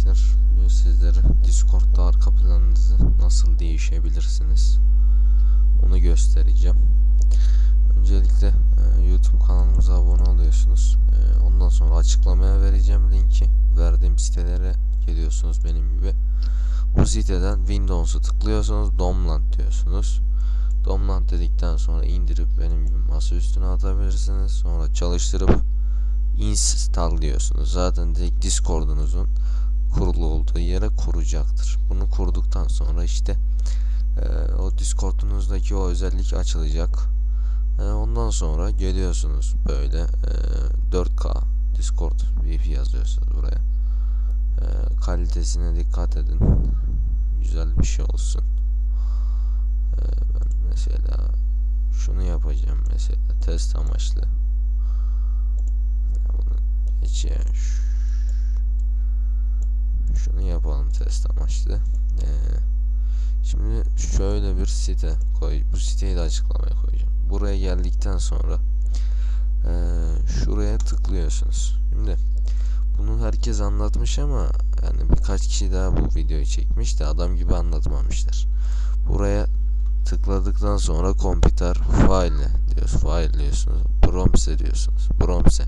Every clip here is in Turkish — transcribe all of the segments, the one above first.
arkadaşlar. Sizlere Discord'da arka planınızı nasıl değişebilirsiniz onu göstereceğim. Öncelikle e, YouTube kanalımıza abone oluyorsunuz. E, ondan sonra açıklamaya vereceğim linki. Verdiğim sitelere geliyorsunuz benim gibi. Bu siteden Windows'u tıklıyorsunuz. Domlant diyorsunuz. Domlant dedikten sonra indirip benim gibi masa üstüne atabilirsiniz. Sonra çalıştırıp install diyorsunuz. Zaten direkt Discord'unuzun olduğu yere kuracaktır. Bunu kurduktan sonra işte e, o Discord'unuzdaki o özellik açılacak. E, ondan sonra geliyorsunuz böyle e, 4K Discord VP yazıyorsunuz buraya. E, kalitesine dikkat edin. Güzel bir şey olsun. E, ben mesela şunu yapacağım mesela test amaçlı. Bunu geç ya. Ş- Şunu yapalım test amaçlı. Ee, şimdi şöyle bir site koy. Bu siteyi de açıklamaya koyacağım. Buraya geldikten sonra ee, şuraya tıklıyorsunuz. Şimdi bunu herkes anlatmış ama yani birkaç kişi daha bu videoyu çekmiş de adam gibi anlatmamışlar. Buraya tıkladıktan sonra computer file diyoruz. File diyorsunuz. Bromse diyorsunuz. Bromse.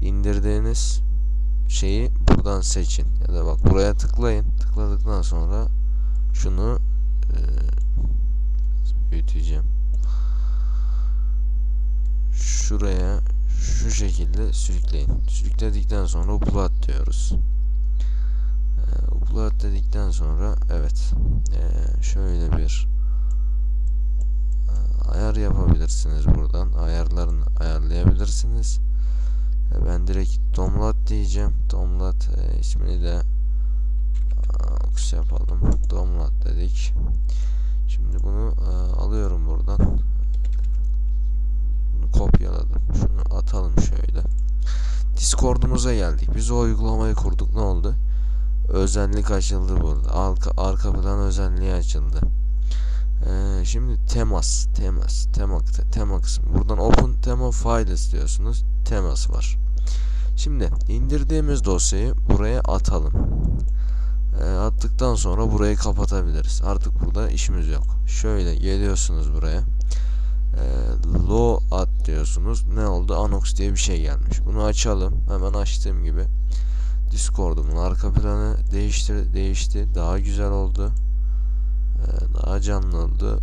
İndirdiğiniz şeyi buradan seçin. Ya da bak buraya tıklayın. Tıkladıktan sonra şunu e, büyüteceğim. Şuraya şu şekilde sürükleyin. Sürükledikten sonra upload diyoruz. E, upload dedikten sonra evet e, şöyle bir e, ayar yapabilirsiniz buradan. Ayarlarını ayarlayabilirsiniz. E, Ben direkt Domlat diyeceğim. Domlat e, ismini de Aks yapalım. Domlat dedik. Şimdi bunu e, alıyorum buradan. Bunu kopyaladım. Şunu atalım şöyle. Discord'umuza geldik. Biz o uygulamayı kurduk. Ne oldu? Özellik açıldı burada. Arka, arka plan özelliği açıldı. Ee, şimdi temas, temas, tema, te- tema kısmı. Buradan open tema files diyorsunuz. Temas var. Şimdi indirdiğimiz dosyayı buraya atalım. Ee, attıktan sonra burayı kapatabiliriz. Artık burada işimiz yok. Şöyle geliyorsunuz buraya. Ee, low at diyorsunuz. Ne oldu? Anox diye bir şey gelmiş. Bunu açalım. Hemen açtığım gibi Discord'umun arka planı değişti, değişti. Daha güzel oldu. Ee, daha canlı oldu.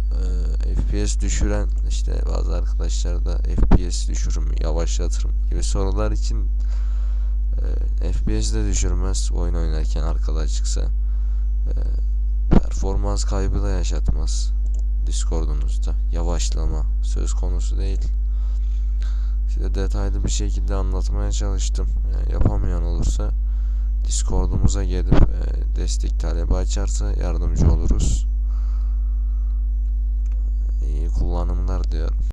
Ee, FPS düşüren işte bazı arkadaşlar da FPS düşürür mü, yavaşlatır mı gibi sorular için e, FPS de düşürmez oyun oynarken arkada açıksa. E, performans kaybı da yaşatmaz. Discord'unuzda yavaşlama söz konusu değil. Size detaylı bir şekilde anlatmaya çalıştım. Yapamayan olursa Discord'umuza gelip e, destek talebi açarsa yardımcı oluruz. Kullanımlar diyorum.